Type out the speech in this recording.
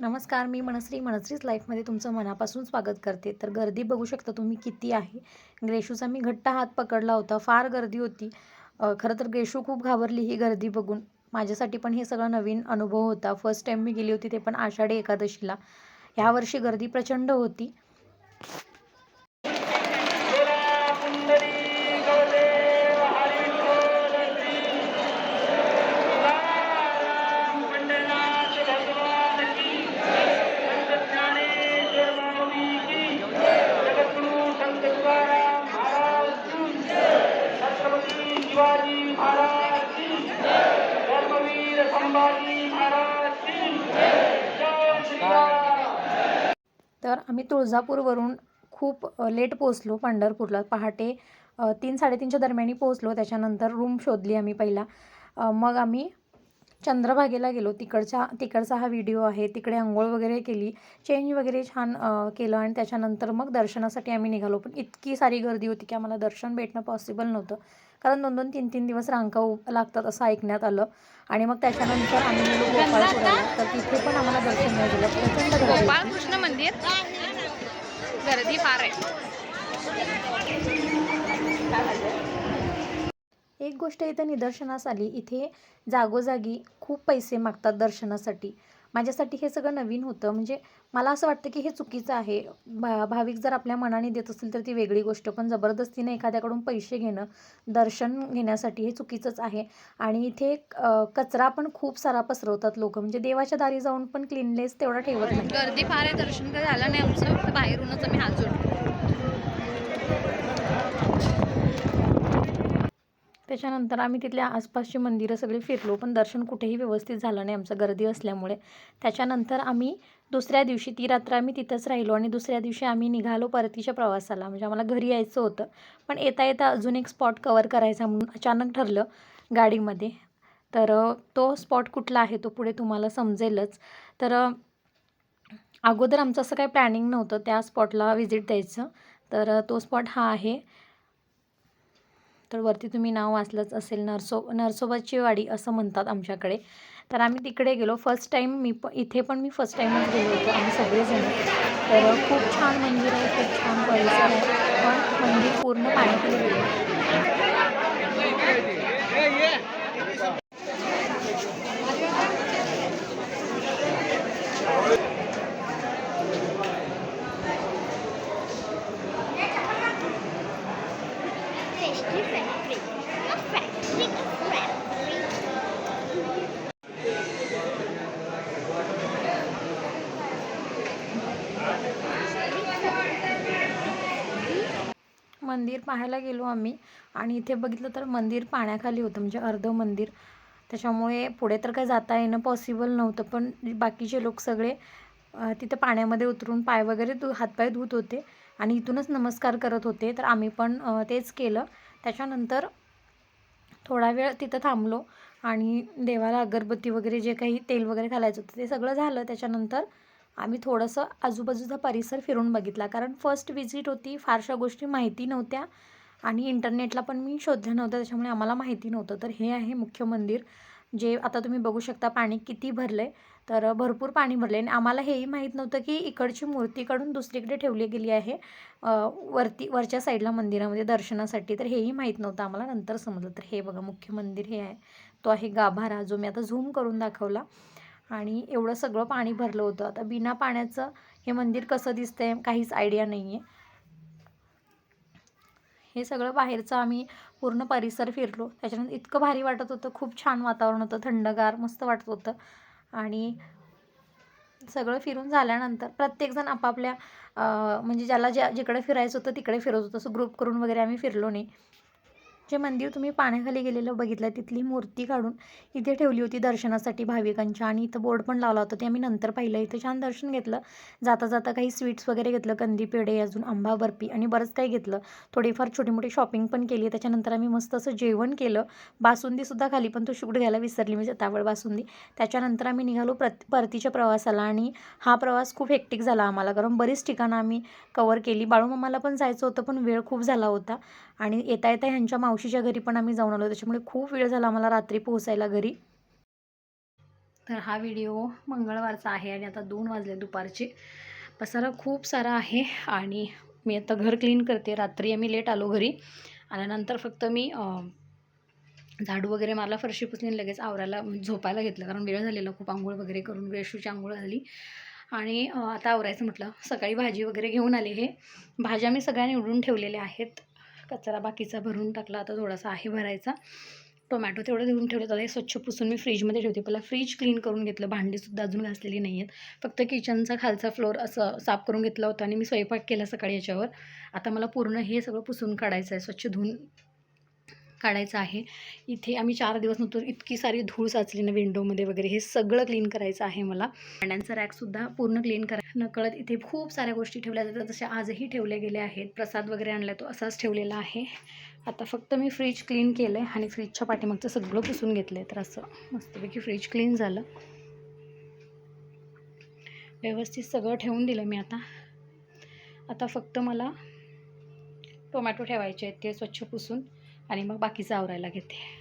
नमस्कार मी मनश्री. मनश्रीच लाईफमध्ये तुमचं मनापासून स्वागत करते. तर गर्दी बघू शकता तुम्ही किती आहे. ग्रेशूचा मी घट्ट हात पकडला होता. फार गर्दी होती. खरं तर ग्रेशू खूप घाबरली ही गर्दी बघून. माझ्यासाठी पण हे सगळं नवीन अनुभव होता. फर्स्ट टाईम मी गेली होती ते पण आषाढी एकादशीला. ह्या वर्षी गर्दी प्रचंड होती. तर आम्ही तुळजापूरवरून खूप लेट पोचलो पंढरपूरला. पहाटे तीन साडेतीनच्या दरम्यानी पोचलो त्याच्यानंतर रूम शोधली आम्ही पहिला. मग आम्ही चंद्रभागेला गेलो. तिकडच्या तिकडचा हा व्हिडिओ आहे. तिकडे आंघोळ वगैरे केली. चेंज वगैरे छान केलं आणि त्याच्यानंतर मग दर्शनासाठी आम्ही निघालो. पण इतकी सारी गर्दी होती की आम्हाला दर्शन भेटणं पॉसिबल नव्हतं. कारण दोन दोन तीन तीन दिवस रांका लागतात असं ऐकण्यात आलं. आणि मग त्याच्यानंतर आम्ही गेलो गोपाळपुराला. तर तिथे पण आम्हाला दर्शन झालं प्रचंड गर्दी मंदिर? गर्दी फार आहे. एक गोष्ट इथं निदर्शनास आली. इथे जागोजागी खूप पैसे मागतात दर्शनासाठी. माझ्यासाठी हे सगळं नवीन होतं. म्हणजे मला असं वाटतं की हे चुकीचं आहे. भा भाविक जर आपल्या मनाने देत असतील तर ती वेगळी गोष्ट. पण जबरदस्तीने एखाद्याकडून पैसे घेणं दर्शन घेण्यासाठी हे चुकीचंच आहे. आणि इथे कचरा पण खूप सारा पसरवतात लोक. म्हणजे देवाच्या दारी जाऊन पण क्लीनलेस तेवढा ठेवत नाही. गर्दी फार आहे. दर्शन काही झालं नाही. आमचं बाहेरूनच आम्ही हात जोडतो. त्याच्यानंतर आम्ही तिथल्या आसपासची मंदिरं सगळी फिरलो पण दर्शन कुठेही व्यवस्थित झालं नाही. आमचं गर्दी असल्यामुळे. त्याच्यानंतर आम्ही दुसऱ्या दिवशी ती रात्र आम्ही तिथंच राहिलो आणि दुसऱ्या दिवशी आम्ही निघालो परतीच्या प्रवासाला. म्हणजे आम्हाला घरी यायचं होतं. पण येता येता अजून एक स्पॉट कवर करायचा म्हणून अचानक ठरलं गाडीमध्ये. तर तो स्पॉट कुठला आहे तो पुढे तुम्हाला समजेलच. तर अगोदर आमचं असं काही प्लॅनिंग नव्हतं त्या स्पॉटला व्हिजिट द्यायचं. तर तो स्पॉट हा आहे तर वरती तुम्ही नाव वाचलंच असेल नरसो नरसोबाची वाडी असं म्हणतात आमच्याकडे. तर आम्ही तिकडे गेलो. फर्स्ट टाईम मी प इथे पण मी फर्स्ट टाईमच गेलो होतो आम्ही सगळेजण. तर खूप छान मंदिर आहे खूप छान परिसर आहे. पण मंदिर पूर्ण पाण्याखाली गेलं. मंदिर पाहायला गेलो आम्ही. आणि इथे बघितलं तर मंदिर पाण्याखाली होतं म्हणजे अर्धं मंदिर. त्याच्यामुळे पुढे तर काय जाता येणं पॉसिबल नव्हतं पण बाकीचे लोक सगळे तिथं पाण्यामध्ये उतरून पाय वगैरे धु हातपाय धुत होते. आणि इथूनच नमस्कार करत होते. तर आम्ही पण तेच केलं. त्याच्यानंतर थोडा वेळ तिथं थांबलो. आणि देवाला अगरबत्ती वगैरे जे काही तेल वगैरे घालायचं होतं ते सगळं झालं. त्याच्यानंतर आम्ही थोडंसं आजूबाजूचा परिसर फिरून बघितला. कारण फर्स्ट विजिट होती फारशा गोष्टी माहिती नव्हत्या आणि इंटरनेटला पण मी शोधलं नव्हतं त्याच्यामुळे आम्हाला माहिती नव्हतं. तर हे आहे मुख्य मंदिर जे आता तुम्ही बघू शकता पाणी किती भरलं आहे तर भरपूर पाणी भरले आणि आम्हाला हेही माहीत नव्हतं की इकडची मूर्ती काढून दुसरीकडे ठेवली गेली आहे वरती वरच्या साईडला मंदिरामध्ये दर्शनासाठी. तर हेही माहीत नव्हतं आम्हाला नंतर समजलं. तर हे बघा मुख्य मंदिर हे आहे. तो आहे गाभारा जो मी आता झूम करून दाखवला. आणि एवढं सगळं पाणी भरलं होतं. आता बिना पाण्याचं हे मंदिर कसं दिसतंय काहीच आयडिया नाही आहे हे सगळं बाहेरचं आम्ही पूर्ण परिसर फिरलो. त्याच्यानंतर इतकं भारी वाटत होतं. खूप छान वातावरण होतं. थंडगार मस्त वाटत होतं. आणि सगळं फिरून झाल्यानंतर प्रत्येकजण आपापल्या म्हणजे ज्याला ज्या जिकडे फिरायचं होतं तिकडे फिरत होतं. असं ग्रुप करून वगैरे आम्ही फिरलो नाही. जे मंदिर तुम्ही पाण्याखाली गेलेलं बघितलं तिथली मूर्ती काढून इथे ठेवली होती दर्शनासाठी भाविकांच्या आणि इथं बोर्ड पण लावला होता ते आम्ही नंतर पाहिलं. इथं छान दर्शन घेतलं. जाता जाता काही स्वीट्स वगैरे घेतलं कंदी पेढे अजून आंबा बर्फी आणि बरंच काही घेतलं. थोडीफार छोटी मोठी शॉपिंग पण केली. त्याच्यानंतर आम्ही मस्त असं जेवण केलं. बासुंदीसुद्धा खाली पण तो शूट घ्यायला विसरली म्हणजे तावळ बासुंदी. त्याच्यानंतर आम्ही निघालो प्रत परतीच्या प्रवासाला आणि हा प्रवास खूप हेक्टिक झाला आम्हाला कारण बरीच ठिकाणं आम्ही कवर केली. बाळूमामाला पण जायचं होतं पण वेळ खूप झाला होता. आणि येता येता ह्यांच्या मावशीच्या घरी पण आम्ही जाऊन आलो त्याच्यामुळे खूप वेळ झाला आम्हाला रात्री पोहोचायला घरी. तर हा व्हिडिओ मंगळवारचा आहे आणि आता दोन वाजले दुपारचे. पसारा खूप सारा आहे आणि मी आता घर क्लीन करते. रात्री आम्ही लेट आलो घरी. आल्यानंतर फक्त मी झाडू वगैरे मारला. फरशी पुसली लगेच आवरायला झोपायला घेतलं. कारण वेळ झालेला. खूप आंघोळ वगैरे करून रेशूची आंघोळ झाली. आणि आता आवरायचं म्हटलं. सकाळी भाजी वगैरे घेऊन आले हे. भाज्या मी सगळ्या निवडून ठेवलेल्या आहेत. कचरा बाकीचा भरून टाकला आता थोडासा आहे भरायचा. टोमॅटो तेवढं देऊन ठेवलं तर हे स्वच्छ पुसून मी फ्रीजमध्ये ठेवते. पहिला फ्रीज क्लीन करून घेतलं भांडीसुद्धा अजून घासलेली नाही आहेत फक्त किचनचा खालचा फ्लोअर असं साफ करून घेतला होता आणि मी स्वयंपाक केला सकाळी याच्यावर. आता मला पूर्ण हे सगळं पुसून काढायचं आहे स्वच्छ धुवून काढायचं आहे. इथे आम्ही चार दिवस नंतर इतकी सारी धूळ साचली ना विंडोमध्ये वगैरे हे सगळं क्लीन करायचं आहे मला. भांड्यांचं रॅकसुद्धा पूर्ण क्लीन करा. नकळत इथे खूप साऱ्या गोष्टी ठेवल्या जातात जशा आजही ठेवल्या गेल्या आहेत. प्रसाद वगैरे आणला तो असाच ठेवलेला आहे. आता फक्त मी फ्रीज क्लीन केलं आहे आणि फ्रीजच्या पाठीमागचं सगळं पुसून घेतलं आहे तर असं मस्तपैकी फ्रीज क्लीन झालं. व्यवस्थित सगळं ठेवून दिलं मी आता. आता फक्त मला टोमॅटो ठेवायचे आहेत ते स्वच्छ पुसून. आणि मग बाकीचं आवरायला घेते.